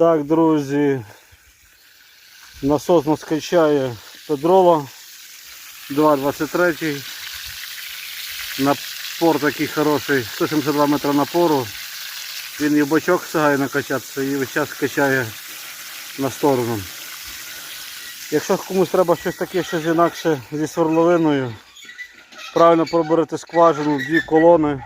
Так, друзі, насос нас качає Педрола 2,23. Напор такий хороший, 172 метра напору. Він і в бочок встигає накачатися і весь час качає на сторону. Якщо комусь треба щось таке, щось інакше зі свердловиною, правильно проберете скважину, дві колони.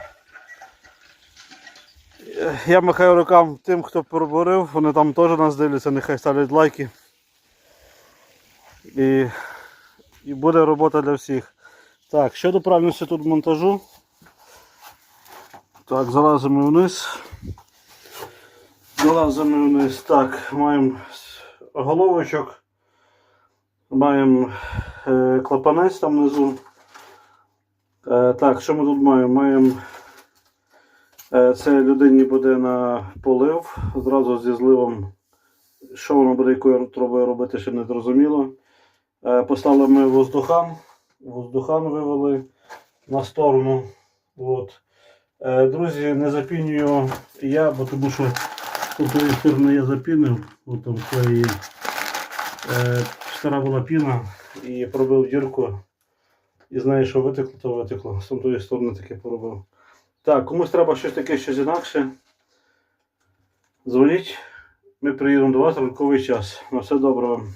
Я махаю рукам тим, хто пробурив, вони там теж нас дивляться, нехай ставлять лайки. І, і буде робота для всіх. Так, щодо правильності тут монтажу. Так, залазимо вниз. Залазимо вниз. Так, маємо головочок. Маємо е, клапанець там внизу. Е, так, що ми тут маємо? Маємо Е, Це людині буде на полив зразу зі зливом. Що воно буде якою трубою робити, ще не зрозуміло. Е, Поставили ми воздухан. Воздухан вивели на сторону. От. Е, Друзі, не запінюю я, бо тому що з тої сторони я запінив. Там є. Е, Стара була піна і пробив дірку. І знаю, що витекло, то витекло. З тої сторони таке поробив. Так, комусь треба щось таке, щось інакше. Дзвоніть, ми приїдемо до вас в ранковий час. На все добре вам.